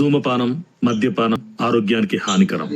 ధూమపానం మద్యపానం ఆరోగ్యానికి హానికరం.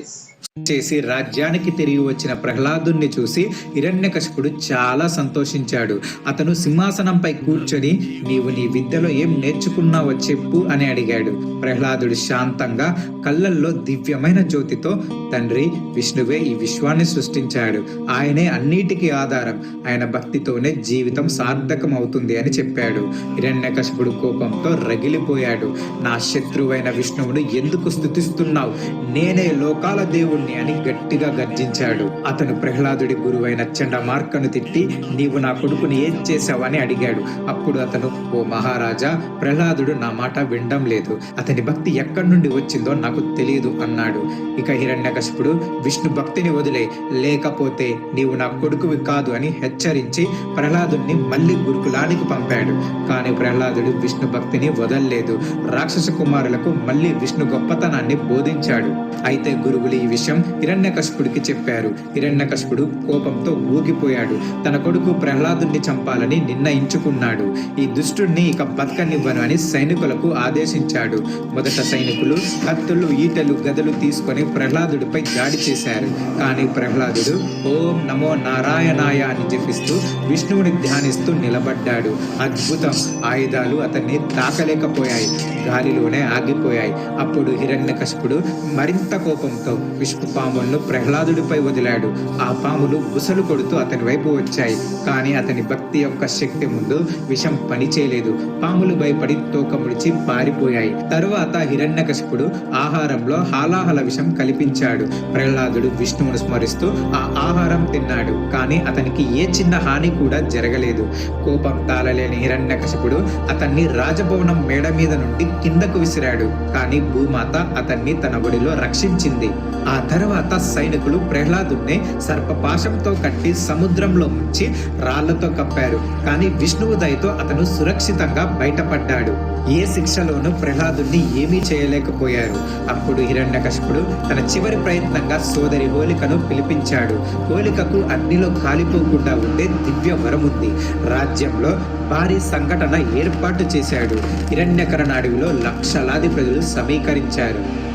చేసి రాజ్యానికి తిరిగి వచ్చిన ప్రహ్లాదుణ్ణి చూసి హిరణ్యకశపుడు చాలా సంతోషించాడు. అతను సింహాసనంపై కూర్చొని నీవు నీ విద్యలో ఏం నేర్చుకున్నావో చెప్పు అని అడిగాడు. ప్రహ్లాదుడు శాంతంగా కళ్ళల్లో దివ్యమైన జ్యోతితో తండ్రి విష్ణువే ఈ విశ్వాన్ని సృష్టించాడు. ఆయనే అన్నిటికీ ఆధారం. ఆయన భక్తితోనే జీవితం సార్థకం అవుతుంది అని చెప్పాడు. హిరణ్యకశపుడు కోపంతో రగిలిపోయాడు. నా శత్రువైన విష్ణువును ఎందుకు స్థుతిస్తున్నావు నేనే లోకాల దేవుణ్ణి. అని గట్టిగా గర్జించాడు. అతను ప్రహ్లాదుడి గురువైన చండమార్కను తిట్టి నీవు నా కొడుకుని ఏం చేశావని అడిగాడు. అప్పుడు అతను ఓ మహారాజా ప్రహ్లాదుడు నా మాట వినడం లేదు. అతని భక్తి ఎక్కడి నుండి వచ్చిందో నాకు తెలియదు అన్నాడు. ఇక హిరణ్యకశపుడు విష్ణు భక్తిని వదిలే. లేకపోతే నీవు నా కొడుకువి కాదు అని హెచ్చరించి ప్రహ్లాదుని మళ్ళీ గురుకులానికి పంపాడు. కానీ ప్రహ్లాదుడు విష్ణు భక్తిని వదల్లేదు. రాక్షస కుమారులకు మళ్ళీ విష్ణు గొప్పతనాన్ని బోధించాడు. అయితే గురువులు ఈ విషయం హిరణ్యకశిపుడికి చెప్పారు. హిరణ్యకశిపుడు కోపంతో ఊగిపోయాడు. తన కొడుకు ప్రహ్లాదుని చంపాలని నిర్ణయించుకున్నాడు. ఈ దుష్టుణ్ణి ఇక బతకనివ్వను అని సైనికులకు ఆదేశించాడు. మొదట సైనికులు కత్తులు ఈటలు గదలు తీసుకొని ప్రహ్లాదుడిపై దాడి చేశారు. కానీ ప్రహ్లాదుడు ఓం నమో నారాయణాయ అని జపిస్తూ విష్ణువుని ధ్యానిస్తూ నిలబడ్డాడు. అద్భుతం! ఆయుధాలు అతన్ని తాకలేకపోయాయి. గాలిలోనే ఆగిపోయాయి. అప్పుడు హిరణ్యకశిపుడు మరింత కోపంతో విష్ణు పాములను ప్రహ్లాదుడిపై వదిలాడు. ఆ పాములు బుసలు కొడుతూ అతని వైపు వచ్చాయి. కానీ అతని భక్తి యొక్క శక్తి ముందు విషం పనిచేయలేదు. పాములు భయపడి తోక ముడిచి పారిపోయాయి. తరువాత హిరణ్యకశిపుడు ఆహారంలో హాలాహల విషం కల్పించాడు. ప్రహ్లాదుడు విష్ణువును స్మరిస్తూ ఆ ఆహారం తిన్నాడు. కానీ అతనికి ఏ చిన్న హాని కూడా జరగలేదు. కోపం తాళలేని హిరణ్యకశిపుడు అతన్ని రాజభవనం మేడ మీద నుండి కిందకు విసిరాడు. కానీ భూమాత అతన్ని తన ఒడిలో రక్షించింది. ఆ తర్వాత సైనికులు ప్రహ్లాదుని సర్పపాశంతో కట్టి సముద్రంలో ముంచి రాళ్ళతో కప్పారు. కానీ విష్ణువు దయతో అతను సురక్షితంగా బయటపడ్డాడు. ఏ శిక్షలోనూ ప్రహ్లాదుని ఏమీ చేయలేకపోయారు. అప్పుడు హిరణ్యకశపుడు తన చివరి ప్రయత్నంగా సోదరి హోలికను పిలిపించాడు. హోలికకు అగ్నిలో కాలిపోకుండా ఉండే దివ్య వరం ఉంది. రాజ్యంలో భారీ సంఘటన ఏర్పాటు చేశాడు. హిరణ్యకరణ అడవిలో లక్షలాది ప్రజలు సమీకరించారు.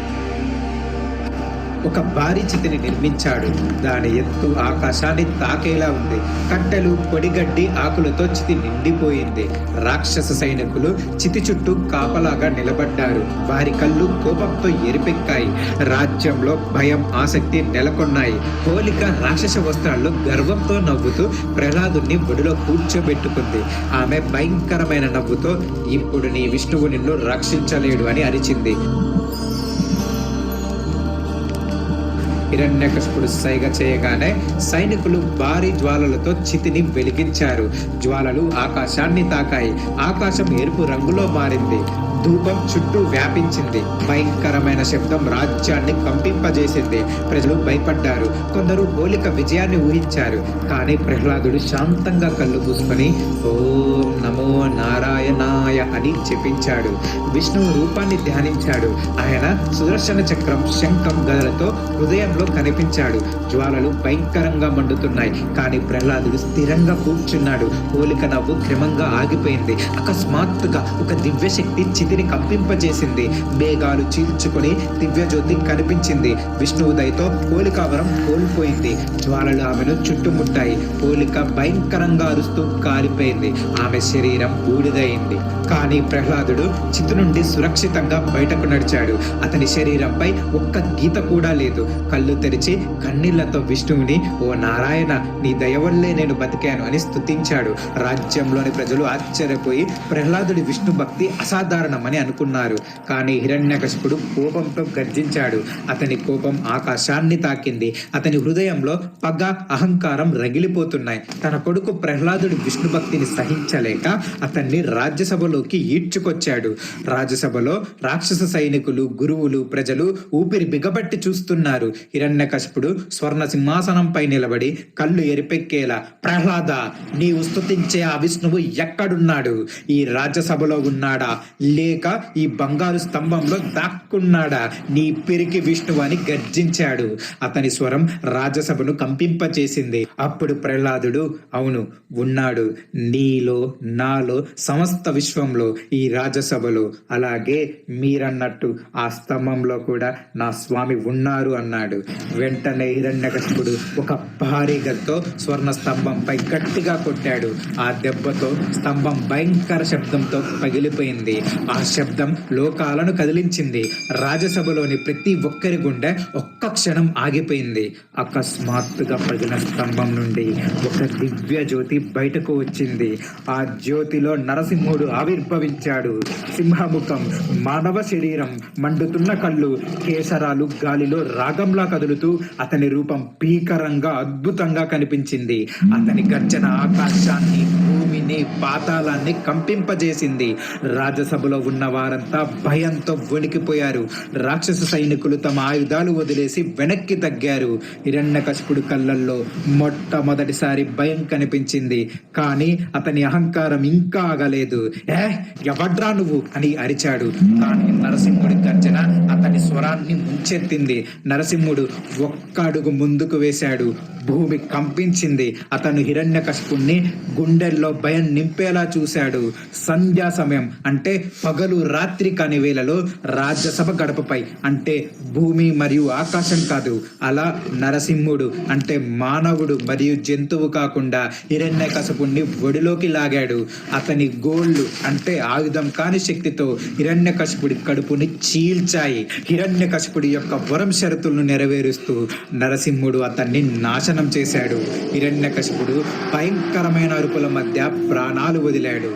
ఒక భారీ చితిని నిర్మించాడు. దాని ఎత్తు ఆకాశాన్ని తాకేలా ఉంది. కట్టెలు పొడిగడ్డి ఆకులతో చితి నిండిపోయింది. రాక్షస సైనికులు చితి చుట్టూ కాపలాగా నిలబడ్డారు. వారి కళ్ళు కోపంతో ఎరిపెక్కాయి. రాజ్యంలో భయం ఆసక్తి నెలకొన్నాయి. హోలిక రాక్షస వస్త్రాల్లో గర్వంతో నవ్వుతూ ప్రహ్లాదుని ఒడిలో కూర్చోబెట్టుకుంది. ఆమె భయంకరమైన నవ్వుతో ఇప్పుడు నీ విష్ణువు నిన్ను రక్షించలేడు అని అరిచింది. హిరణ్యకశిపుడు సైగ చేయగానే సైనికులు భారీ జ్వాలలతో చితిని వెలిగించారు. జ్వాలలు ఆకాశాన్ని తాకాయి. ఆకాశం ఎరుపు రంగులో మారింది. ధూపం చుట్టూ వ్యాపించింది. భయంకరమైన శబ్దం రాజ్యాన్ని కంపింపజేసింది. ప్రజలు భయపడ్డారు. కొందరు హోలిక విజయాన్ని ఊహించారు. కానీ ప్రహ్లాదుడు శాంతంగా కళ్ళు పూసుకొని ఓం నమో నారాయణ నారాయణాయ అని చెప్పించాడు. విష్ణువు రూపాన్ని ధ్యానించాడు. ఆయన సుదర్శన చక్రం శంఖం గదలతో హృదయంలో కనిపించాడు. జ్వాలలు భయంకరంగా మండుతున్నాయి. కానీ ప్రహ్లాదుడు స్థిరంగా కూర్చున్నాడు. పోలిక నవ్వు క్రమంగా ఆగిపోయింది. అకస్మాత్తుగా ఒక దివ్యశక్తి చితిని కంపింపజేసింది. మేఘాలు చీల్చుకుని దివ్యజ్యోతి కనిపించింది. విష్ణువు దయతో పోలికావరం కోల్పోయింది. జ్వాలలు ఆమెను చుట్టుముట్టాయి. పోలిక భయంకరంగా అరుస్తూ కాలిపోయింది. ఆమె శరీరం బూడిదైంది. కానీ ప్రహ్లాదుడు చితు నుండి సురక్షితంగా బయటకు నడిచాడు. అతని శరీరంపై ఒక్క గీత కూడా లేదు. కళ్ళు తెరిచి కన్నీళ్ళతో విష్ణువుని ఓ నారాయణ నీ దయవల్లే నేను బతికాను అని స్తుతించాడు. రాజ్యంలోని ప్రజలు ఆశ్చర్యపోయి ప్రహ్లాదుడి విష్ణు భక్తి అసాధారణమని అనుకున్నారు. కానీ హిరణ్యకశిపుడు కోపంతో గర్జించాడు. అతని కోపం ఆకాశాన్ని తాకింది. అతని హృదయంలో పగ అహంకారం రగిలిపోతున్నాయి. తన కొడుకు ప్రహ్లాదుడి విష్ణు భక్తిని సహించలేక అతన్ని రాజ్యసభలోకి ఈడ్చుకొచ్చాడు. రాజ్యసభలో రాక్షస సైనికులు గురువులు ప్రజలు ఊపిరి బిగబట్టి చూస్తున్నారు. హిరణ్యకశిపుడు స్వర్ణ సింహాసనంపై నిలబడి కళ్ళు ఎరిపెక్కేలా ప్రహ్లాద నీవు స్థుతించే ఆ విష్ణువు ఎక్కడున్నాడు? ఈ రాజ్యసభలో ఉన్నాడా? లేక ఈ బంగారు స్తంభంలో దాక్కున్నాడా? నీ పెరికి విష్ణువు అని గర్జించాడు. అతని స్వరం రాజ్యసభను కంపింపచేసింది. అప్పుడు ప్రహ్లాదుడు అవును ఉన్నాడు. నీలో నాలో సమస్త సమస్త విశ్వంలో ఈ రాజసభలో అలాగే మీరన్నట్టు ఆ స్తంభంలో కూడా నా స్వామి ఉన్నారు అన్నాడు. వెంటనే హిరణ్యకశిపుడు ఒక భారీ గద్తో స్వర్ణ స్తంభంపై గట్టిగా కొట్టాడు. ఆ దెబ్బతో స్తంభం భయంకర శబ్దంతో పగిలిపోయింది. ఆ శబ్దం లోకాలను కదిలించింది. రాజసభలోని ప్రతి ఒక్కరి గుండె ఒక్క క్షణం ఆగిపోయింది. అకస్మాత్తుగా పగిలిన స్తంభం నుండి ఒక దివ్య జ్యోతి బయటకు వచ్చింది. ఆ జ్యోతిలో నరసింహ మూడు ఆవిర్భవించాడు. సింహముఖం మానవ శరీరం మండుతున్న కళ్ళు కేసరాలు గాలిలో రాగంలా కదులుతూ అతని రూపం భీకరంగా అద్భుతంగా కనిపించింది. అతని గర్జన ఆకాశాన్ని భూమిని పాతాళాన్ని కంపింపజేసింది. రాజ్యసభలో ఉన్న వారంతా భయంతో వణికిపోయారు రాక్షస సైనికులు తమ ఆయుధాలు వదిలేసి వెనక్కి తగ్గారు. హిరణ్యకశపుడు కళ్ళల్లో మొట్టమొదటిసారి భయం కనిపించింది. కానీ అతని అహంకారం ఇంకా ఆగలేదు. ఏ ఎవడ్రా నువ్వు? అని అరిచాడు. కానీ నరసింహుడి గర్జన అతని స్వరాన్ని ముంచెత్తింది. నరసింహుడు ఒక్క అడుగు ముందుకు వేశాడు. భూమి కంపించింది. అతను హిరణ్యకశపుణ్ణి గుండెల్లో భయం నింపేలా చూశాడు. సంధ్యా సమయం అంటే పగలు రాత్రి కాని వేళలో రాజ్యసభ గడపపై. అంటే భూమి మరియు ఆకాశం కాదు. అలా నరసింహుడు అంటే మానవుడు మరియు జంతువు కాకుండా హిరణ్యకశపుణ్ణి ఒడిలోకి లాగాడు. అతని గోళ్ళు అంటే ఆయుధం కాని శక్తితో హిరణ్యకశిపుడి కడుపుని చీల్చాయి. హిరణ్యకశిపుడి యొక్క వరం షరతులను నెరవేరుస్తూ నరసింహుడు అతన్ని నాశనం చేశాడు. హిరణ్యకశిపుడు భయంకరమైన అరుపుల మధ్య ప్రాణాలు వదిలాడు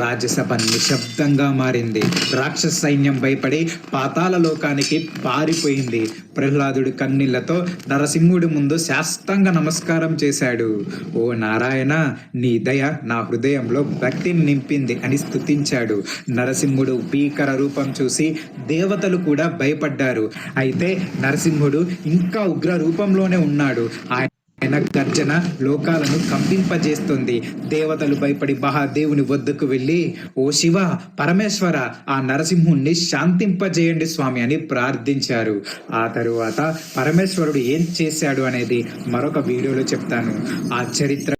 రాజ్యసభ నిశ్శబ్దంగా మారింది. రాక్షస సైన్యం భయపడి పాతాల లోకానికి పారిపోయింది. ప్రహ్లాదుడు కన్నీళ్ళతో నరసింహుడి ముందు శాస్తంగా నమస్కారం చేశాడు. ఓ నారాయణ నీ దయ నా హృదయంలో భక్తిని నింపింది అని స్తుతించాడు. నరసింహుడు భీకర రూపం చూసి దేవతలు కూడా భయపడ్డారు. అయితే నరసింహుడు ఇంకా ఉగ్ర రూపంలోనే ఉన్నాడు. ఆయన గర్జన లోకాలను కంపింపజేస్తుంది. దేవతలు భయపడి మహాదేవుని వద్దకు వెళ్ళి ఓ శివ పరమేశ్వర ఆ నరసింహుణ్ణి శాంతింపజేయండి స్వామి అని ప్రార్థించారు. ఆ తరువాత పరమేశ్వరుడు ఏం చేశాడు అనేది మరొక వీడియోలో చెప్తాను. ఆ చరిత్ర